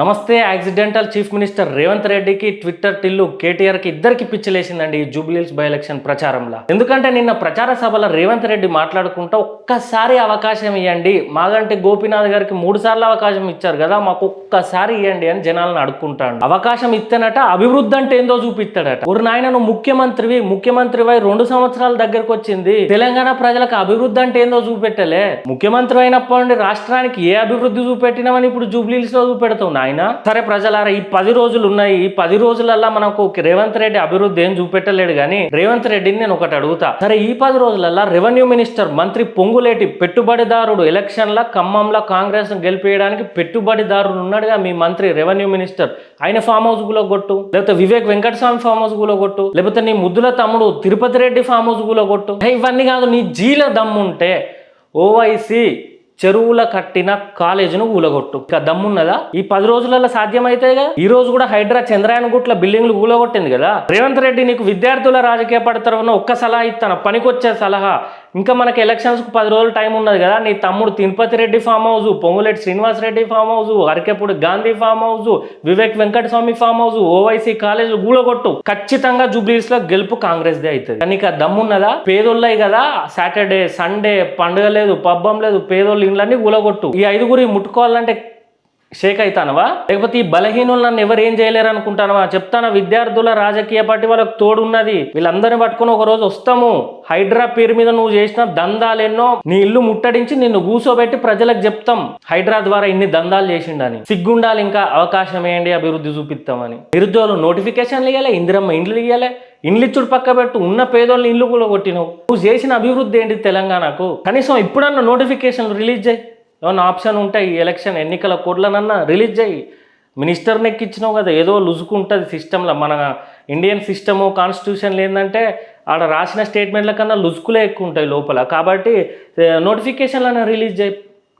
నమస్తే accidental chief minister Revanth రెడ్డికి Twitter Tillu కేటీఆర్కి ఇద్దరికి పిచ్చిలేసిందండి ఈ జూబ్లీహిల్స్ బై ఎలక్షన్ ప్రచారంలో. ఎందుకంటే నిన్న ప్రచార సభలో రేవంత్ రెడ్డి మాట్లాడుకుంటా ఒక్కసారి అవకాశం ఇవ్వండి మాగంటే గోపీనాథ్ గారికి మూడు సార్లు అవకాశం ఇచ్చారు కదా మాకు ఒక్కసారి ఇవ్వండి అని జనాలను అడుక్కుంటాడు. అవకాశం ఇస్తేనట అభివృద్ధి అంటే ఏందో చూపిస్తాడట. ఒక నాయన నువ్వు ముఖ్యమంత్రివి ముఖ్యమంత్రివై రెండు సంవత్సరాల దగ్గరకు వచ్చింది. తెలంగాణ ప్రజలకు అభివృద్ధి అంటే ఏందో చూపెట్టలే. ముఖ్యమంత్రి అయినప్పటి రాష్ట్రానికి ఏ అభివృద్ధి చూపెట్టినామని ఇప్పుడు జూబ్లీహిల్స్లో చూపెడతావు ఆయన సరే ప్రజలారా ఈ పది రోజులు ఉన్నాయి ఈ పది రోజులల్లా మనకు రేవంత్ రెడ్డి అభివృద్ధి ఏం చూపెట్టలేడు కానీ రేవంత్ రెడ్డిని నేను ఒకటి అడుగుతా. సరే ఈ పది రోజులల్లా రెవెన్యూ మినిస్టర్ మంత్రి పొంగులేటి పెట్టుబడిదారుడు ఎలక్షన్ల ఖమ్మంలో కాంగ్రెస్ గెలిపేయడానికి పెట్టుబడిదారుడు ఉన్నాడుగా మీ మంత్రి రెవెన్యూ మినిస్టర్. ఆయన ఫామ్ హౌస్ గులో కొట్టు. లేకపోతే వివేక్ వెంకటస్వామి ఫామ్ హౌస్ గులో కొట్టు. లేకపోతే నీ ముద్దుల తమ్ముడు తిరుపతి రెడ్డి ఫామ్ హౌస్ గులో కొట్టు. ఇవన్నీ కాదు నీ జీల దమ్ముంటే ఓవైసీ చెరువుల కట్టిన కాలేజీను ఊలగొట్టు. ఇక దమ్మున్నదా? ఈ పది రోజులలో సాధ్యమైతేగా ఈ రోజు కూడా హైడ్రా చంద్రయాన్ గుట్ల బిల్డింగ్లు ఊలగొట్టింది కదా? రేవంత్ రెడ్డి నీకు విద్యార్థుల రాజకీయ పడతారన్న ఒక్క సలహా ఇస్తాను పనికొచ్చే సలహా. ఇంకా మనకి ఎలక్షన్స్కు పది రోజులు టైం ఉన్నది కదా? నీ తమ్ముడు Tirupati Reddy farm house Ponguleti Srinivas Reddy farm house Arekapudi Gandhi farm house Vivek Venkataswamy farm house Owaisi college గూలగొట్టు ఖచ్చితంగా జూబ్లీస్లో గెలుపు కాంగ్రెస్ దే అవుతుంది కానీ ఇక దమ్మున్నదా? పేదోళ్ళయి కదా? సాటర్డే సండే పండుగ లేదు పబ్బం లేదు పేదోళ్ళు ఇండ్లన్నీ కూలగొట్టు ఈ ఐదుగురి ముట్టుకోవాలంటే షేక్ అవుతానవా లేకపోతే ఈ బలహీనులు నన్ను ఎవరు ఏం చేయలేరు అనుకుంటానవా చెప్తాను విద్యార్థుల రాజకీయ పార్టీ వాళ్ళకి తోడున్నది. వీళ్ళందరిని పట్టుకొని ఒక రోజు వస్తాము. హైడ్రా పేరు మీద నువ్వు చేసిన దందాలెన్నో నీ ఇల్లు ముట్టడించి నిన్ను కూసోబెట్టి ప్రజలకు చెప్తాం. హైడ్రా ద్వారా ఇన్ని దందాలు చేసిండని. సిగ్గుండాలి ఇంకా అవకాశం ఏంటి అభివృద్ధి చూపిస్తామని. నిరుద్యోగులు నోటిఫికేషన్లు ఇవ్వాలి ఇందిరమ్మ ఇండ్లు ఇవ్వాలి ఇండ్లు ఇచ్చుడు పక్క పెట్టు ఉన్న పేదోళ్ళని ఇల్లు కూడా కొట్టినావు. నువ్వు చేసిన అభివృద్ధి ఏంటి తెలంగాణకు? కనీసం ఇప్పుడన్నా నోటిఫికేషన్ రిలీజ్ చేయి. ఏమన్నా ఆప్షన్ ఉంటాయి ఎలక్షన్ ఎన్నికల కోడ్లనన్నా రిలీజ్ చేయి. మినిస్టర్ని ఎక్కించినావు కదా ఏదో లుజుకుంటుంది సిస్టంలో. మన ఇండియన్ సిస్టము కాన్స్టిట్యూషన్లు ఏంటంటే ఆడ రాసిన స్టేట్మెంట్ల కన్నా లుజుకులే ఎక్కువ ఉంటాయి లోపల. కాబట్టి నోటిఫికేషన్లను రిలీజ్ చేయి.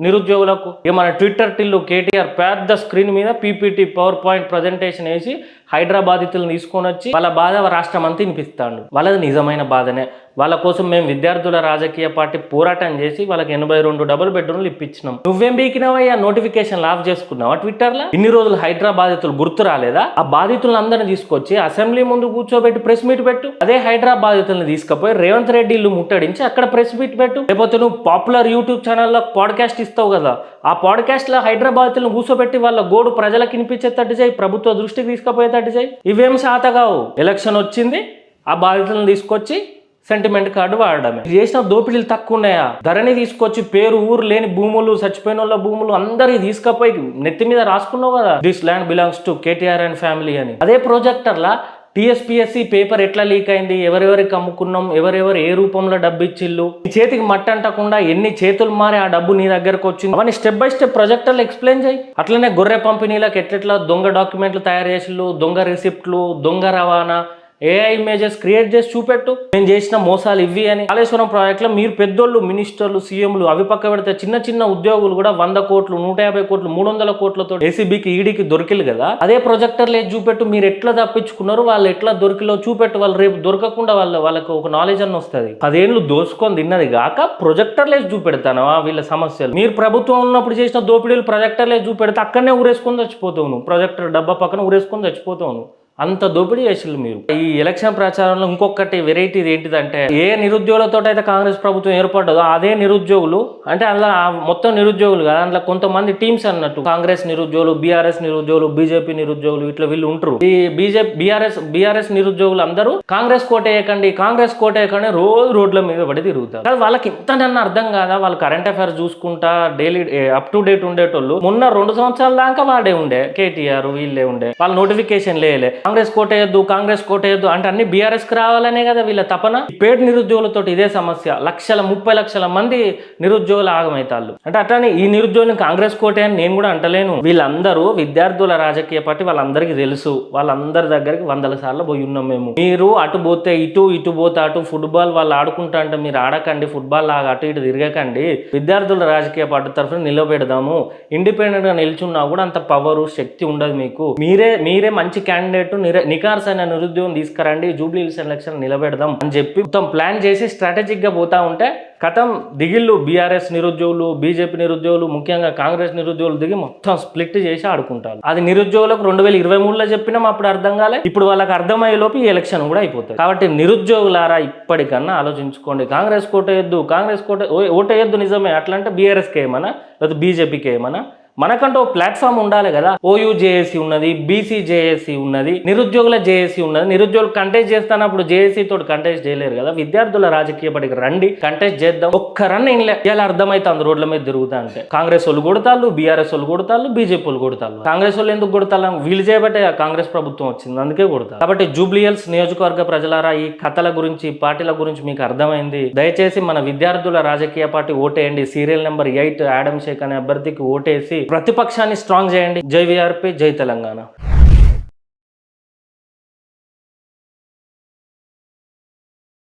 నిరుద్యోగులకు ఇక మన ట్విట్టర్ టిల్లు కేటీఆర్ పెద్ద స్క్రీన్ మీద పీపీటీ పవర్ పాయింట్ ప్రజెంటేషన్ వేసి హైదరాబాదితులను తీసుకొని వచ్చి వాళ్ళ బాధ రాష్ట్రం అంతా వినిపిస్తాడు. వాళ్ళది నిజమైన బాధనే. వాళ్ళ కోసం మేము విద్యార్థుల రాజకీయ పార్టీ పోరాటం చేసి వాళ్ళకి ఎనభై రెండు డబుల్ బెడ్రూమ్లు ఇప్పించినాం. నువ్వేం బీకినావయ్యా నోటిఫికేషన్ ఆఫ్ చేసుకున్నావా ట్విట్టర్లో? ఇన్ని రోజులు హైదరాబాద్ బాధితులు గుర్తు రాలేదా? ఆ బాధితులను అందరిని తీసుకొచ్చి అసెంబ్లీ ముందు కూర్చోబెట్టి ప్రెస్ మీట్ పెట్టు. అదే హైదరాబాద్ బాధితులను తీసుకుపోయి రేవంత్ రెడ్డి ఇల్లు ముట్టడించి అక్కడ ప్రెస్ మీట్ పెట్టు. లేకపోతే నువ్వు పాపులర్ యూట్యూబ్ ఛానల్లో పాడ్కాస్ట్ ఇస్తావు కదా. ఆ పాడ్కాస్ట్లో హైదరాబాదులను హైదరాబాద్లను కూర్చోబెట్టి వాళ్ళ గోడు ప్రజలకు వినిపించేటట్టు చేయి. ప్రభుత్వ దృష్టికి తీసుకుపోయేటట్టు చేయి. ఇవేం సాతగావు ఎలక్షన్ వచ్చింది. ఆ బాధితులను తీసుకొచ్చి సెంటిమెంట్ కార్డు వాడడమే. చేసిన దోపిడీలు తక్కువ ఉన్నాయా ధరని తీసుకొచ్చి పేరు ఊరు లేని భూములు చచ్చిపోయిన వాళ్ళ భూములు అందరికి తీసుకపోయి నెత్తి మీద రాసుకున్నావు కదా? This land belongs to KTR and family అని. అదే ప్రొజెక్టర్లా టీఎస్పీఎస్సీ పేపర్ ఎట్లా లీక్ అయింది? ఎవరెవరికి అమ్ముకున్నాం? ఎవరెవరు ఏ రూపంలో డబ్బు ఇచ్చిల్లు నీ చేతికి మట్టి అంటకుండా ఎన్ని చేతులు మారి ఆ డబ్బు నీ దగ్గరకు వచ్చింది? అవన్నీ స్టెప్ బై స్టెప్ ప్రొజెక్టర్లు ఎక్స్ప్లెయిన్ చేయి. అట్లనే గొర్రె పంపిణీలకు ఎట్లెట్లా దొంగ డాక్యుమెంట్లు తయారు చేసిల్లు దొంగ రిసిప్ట్లు దొంగ రవాణా? ఏఐ ఇమేజెస్ క్రియేట్ చేసి చూపెట్టు. నేను చేసిన మోసాలు ఇవి అని. కాళేశ్వరం ప్రాజెక్ట్లో మీరు పెద్దోళ్ళు మినిస్టర్లు సీఎంలు అవి పక్క పెడితే చిన్న చిన్న ఉద్యోగులు కూడా వంద కోట్లు నూట యాభై కోట్లు మూడు వందల కోట్లతో ఏసీబీకి ఈడీకి దొరికిలు కదా. అదే ప్రొజెక్టర్లు చూపెట్టు. మీరు ఎట్లా తప్పించుకున్నారు? వాళ్ళు ఎట్లా దొరికిలో చూపెట్టు. వాళ్ళు రేపు దొరకకుండా వాళ్ళ వాళ్ళకి ఒక నాలెడ్జ్ అన్న వస్తుంది. పదేళ్ళు దోసుకొని తిన్నది కాక ప్రొజెక్టర్లు వేసి చూపెడతాను. వీళ్ళ సమస్యలు. మీరు ప్రభుత్వం ఉన్నప్పుడు చేసిన దోపిడీలు ప్రొజెక్టర్లు చూపెడితే అక్కడనే ఊరేసుకొని చచ్చిపోతావు నువ్వు ప్రొజెక్టర్ డబ్బా పక్కన ఊరేసుకొని చచ్చిపోతావు నువ్వు అంత దోపిడీ చేసిల్లు మీరు. ఈ ఎలక్షన్ ప్రచారంలో ఇంకొకటి వెరైటీ ఏంటిదంటే ఏ నిరుద్యోగులతో అయితే కాంగ్రెస్ ప్రభుత్వం ఏర్పడ్డదో అదే నిరుద్యోగులు అంటే అందులో మొత్తం నిరుద్యోగులు కదా అందులో కొంతమంది టీమ్స్ అన్నట్టు. కాంగ్రెస్ నిరుద్యోగులు బీఆర్ఎస్ నిరుద్యోగులు బీజేపీ నిరుద్యోగులు ఇట్లా వీళ్ళు ఉంటారు. ఈ బీజేపీ బీఆర్ఎస్ బీఆర్ఎస్ నిరుద్యోగులు అందరూ కాంగ్రెస్ కోటేయకండి కాంగ్రెస్ కోటేయకండి రోజు రోడ్ల మీద పడి తిరుగుతారు. కానీ వాళ్ళకి ఇంతనన్నా అర్థం కాదా? వాళ్ళు కరెంట్ అఫైర్స్ చూసుకుంటా డైలీ అప్ టు డేట్ ఉండేటోళ్ళు. మొన్న రెండు సంవత్సరాల దాకా వాడే ఉండే కేటీఆర్ వీళ్ళే ఉండే. వాళ్ళ నోటిఫికేషన్ లేలే కాంగ్రెస్ కోటేయొద్దు కాంగ్రెస్ కోటేయొద్దు అంటే అన్ని బీఆర్ఎస్కి రావాలనే కదా వీళ్ళ తపన. పేడ్ పేట నిరుద్యోగులతో ఇదే సమస్య. లక్షల ముప్పై లక్షల మంది నిరుద్యోగులు ఆగమైతాళ్ళు. అంటే అట్లానే ఈ నిరుద్యోగులను కాంగ్రెస్ కోటే అని నేను కూడా అంటలేను. వీళ్ళందరూ విద్యార్థుల రాజకీయ పార్టీ వాళ్ళందరికీ తెలుసు. వాళ్ళందరి దగ్గరికి వందల సార్లు పోయి ఉన్నాం మేము. మీరు అటు పోతే ఇటు ఇటు పోతే అటు ఫుట్బాల్ వాళ్ళు ఆడుకుంటా అంటే మీరు ఆడకండి ఫుట్బాల్ లాగా అటు ఇటు తిరగకండి. విద్యార్థుల రాజకీయ పార్టీ తరఫున నిలబెడదాము. ఇండిపెండెంట్గా నిల్చున్నా కూడా అంత పవర్ శక్తి ఉండదు మీకు. మీరే మీరే మంచి క్యాండిడేట్ పెట్టు నిర నికార్స్ అయిన నిరుద్యోగం తీసుకురండి జూబ్లీ హిల్స్ ఎలక్షన్ నిలబెడదాం అని చెప్పి మొత్తం ప్లాన్ చేసి స్ట్రాటజిక్గా పోతా ఉంటే కథం దిగిళ్ళు బీఆర్ఎస్ నిరుద్యోగులు బీజేపీ నిరుద్యోగులు ముఖ్యంగా కాంగ్రెస్ నిరుద్యోగులు దిగి మొత్తం స్ప్లిట్ చేసి ఆడుకుంటారు. అది నిరుద్యోగులకు రెండు వేల ఇరవై మూడులో చెప్పినాం అప్పుడు అర్థం కాలే ఇప్పుడు వాళ్ళకి అర్థమయ్యే లోపు ఈ ఎలక్షన్ కూడా అయిపోతుంది. కాబట్టి నిరుద్యోగులారా ఇప్పటికన్నా ఆలోచించుకోండి. కాంగ్రెస్ కోటేయద్దు కాంగ్రెస్ కోట ఓటేయద్దు నిజమే అట్లా అంటే బీఆర్ఎస్కి ఏమన్నా లేదా బీజేపీకి ఏమన్నా మనకంటూ ఓ ప్లాట్ఫామ్ ఉండాలి కదా. ఓయూ జేఏసీ ఉన్నది బీసీ జేఏసీ ఉన్నది నిరుద్యోగుల జేఏసీ ఉన్నది. నిరుద్యోగులు కంటెస్ట్ చేస్తానప్పుడు జేఏసీ తోటి కంటెస్ట్ చేయలేరు కదా. విద్యార్థుల రాజకీయ పడికి రండి కంటెస్ట్ చేద్దాం. ఒక్క రన్ ఇన్లే ఇలా అర్థమైతుంది రోడ్ల మీద తిరుగుతా అంటే. కాంగ్రెస్ వాళ్ళు కొడతాళ్ళు బీఆర్ఎస్ వాళ్ళు కొడతాళ్ళు బీజేపీ వాళ్ళు కొడతాళ్ళు. కాంగ్రెస్ వాళ్ళు ఎందుకు కొడతాళ్ళు వీళ్ళు చేయబట్టే ఆ కాంగ్రెస్ ప్రభుత్వం వచ్చింది. అందుకే కొడతారు. కాబట్టి జూబ్లీయల్స్ నియోజకవర్గ ప్రజలారా ఈ కథల గురించి పార్టీల గురించి మీకు అర్థమైంది. దయచేసి మన విద్యార్థుల రాజకీయ పార్టీ ఓటేయండి. Serial number eight Adam Shaikh అనే అభ్యర్థికి ఓటేసి ప్రతిపక్షాన్ని స్ట్రాంగ్ చేయండి. జై విఆర్పి జై తెలంగాణ.